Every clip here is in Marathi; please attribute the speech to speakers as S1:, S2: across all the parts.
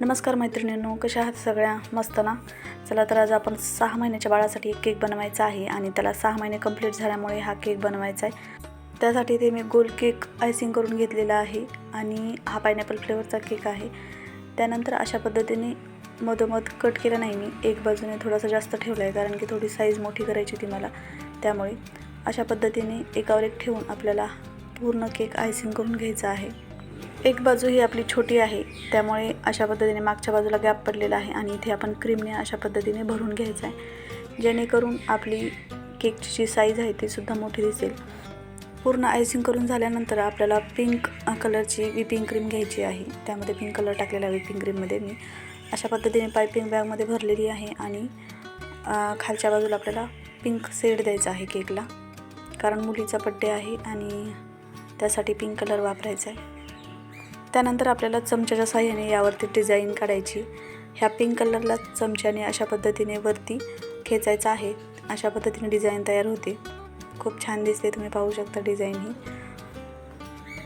S1: नमस्कार मैत्रिणींनो कशा आहात सगळ्या? मस्त ना? चला तर आज आपण सहा महिन्याच्या बाळासाठी एक केक बनवायचा आहे आणि त्याला सहा महिने कंप्लीट झाल्यामुळे हा केक बनवायचा आहे. त्यासाठी ते मी गोल केक आयसिंग करून घेतलेला आहे आणि हा पायनॅपल फ्लेवरचा केक आहे. त्यानंतर अशा पद्धतीने मधोमध कट केला नाही मी. एक बाजूने थोडासा जास्त ठेवला आहे कारण की थोडी साईज मोठी करायची होती मला. त्यामुळे अशा पद्धतीने एकावर एक ठेवून आपल्याला पूर्ण केक आयसिंग करून घ्यायचा आहे. एक बाजू ही आपली छोटी आहे त्यामुळे अशा पद्धतीने मागच्या बाजूला गॅप पडलेला आहे आणि इथे आपण क्रीमने अशा पद्धतीने भरून घ्यायचं आहे. जेणेकरून आपली केकची जी साईज आहे ती सुद्धा मोठी दिसेल. पूर्ण आयसिंग करून झाल्यानंतर आपल्याला पिंक कलरची विपिंग क्रीम घ्यायची आहे. त्यामध्ये पिंक कलर टाकलेला आहे विपिंग क्रीममध्ये मी अशा पद्धतीने पायपिंग बॅगमध्ये भरलेली आहे आणि खालच्या बाजूला आपल्याला पिंक सेड द्यायचा आहे केकला कारण मुलीचा बड्डे आहे आणि त्यासाठी पिंक कलर वापरायचा आहे. त्यानंतर आपल्याला चमच्याच्या साह्याने यावरती डिझाईन काढायची. ह्या पिंक कलरला चमच्याने अशा पद्धतीने वरती खेचायचं आहे. अशा पद्धतीने डिझाईन तयार होते. खूप छान दिसते तुम्ही पाहू शकता डिझाईन ही.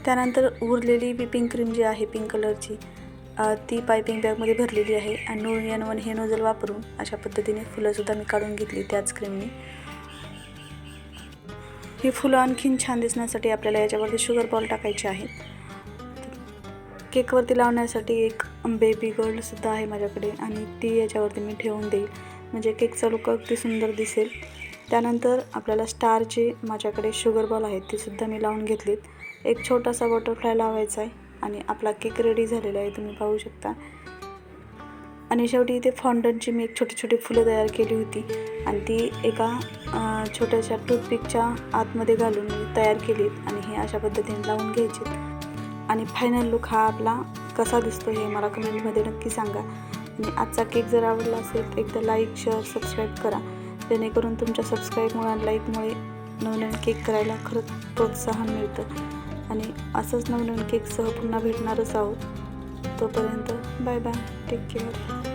S1: त्यानंतर उरलेली विपिंग क्रीम जी आहे पिंक कलरची ती पायपिंग बॅगमध्ये भरलेली आहे आणि नोरियन वन हे नोजल वापरून अशा पद्धतीने फुलंसुद्धा मी काढून घेतली त्याच क्रीमने ही फुलं आणखीन छान दिसण्यासाठी आपल्याला याच्यावरती शुगर बॉल टाकायचे आहे. केकवरती लावण्यासाठी एक बेबी गर्लसुद्धा आहे माझ्याकडे आणि ती याच्यावरती मी ठेवून देईल. म्हणजे केकचा लुक अगदी सुंदर दिसेल. त्यानंतर आपल्याला स्टारचे माझ्याकडे शुगर बॉल आहेत ते सुद्धा मी लावून घेतलीत. एक छोटासा बटरफ्लाय लावायचा आहे आणि आपला केक रेडी झालेला आहे तुम्ही पाहू शकता. आणि शेवटी इथे फॉन्डनची मी एक छोटी छोटी फुलं तयार केली होती आणि ती एका छोट्याशा टूथपिकच्या आतमध्ये घालून तयार केलीत आणि हे अशा पद्धतीने लावून घ्यायचे आणि फायनल लुक हा आपला कसा दिसतो हे मला कमेंटमध्ये नक्की सांगा. आणि आजचा केक जर आवडला असेल तर एकदा लाईक शेअर सबस्क्राईब करा. जेणेकरून तुमच्या सबस्क्राईबमुळे आणि लाईकमुळे नवनवीन केक करायला खरंच प्रोत्साहन मिळतं. आणि असंच नवनवीन केकसह पुन्हा भेटणारच आहोत. तोपर्यंत बाय बाय टेक केअर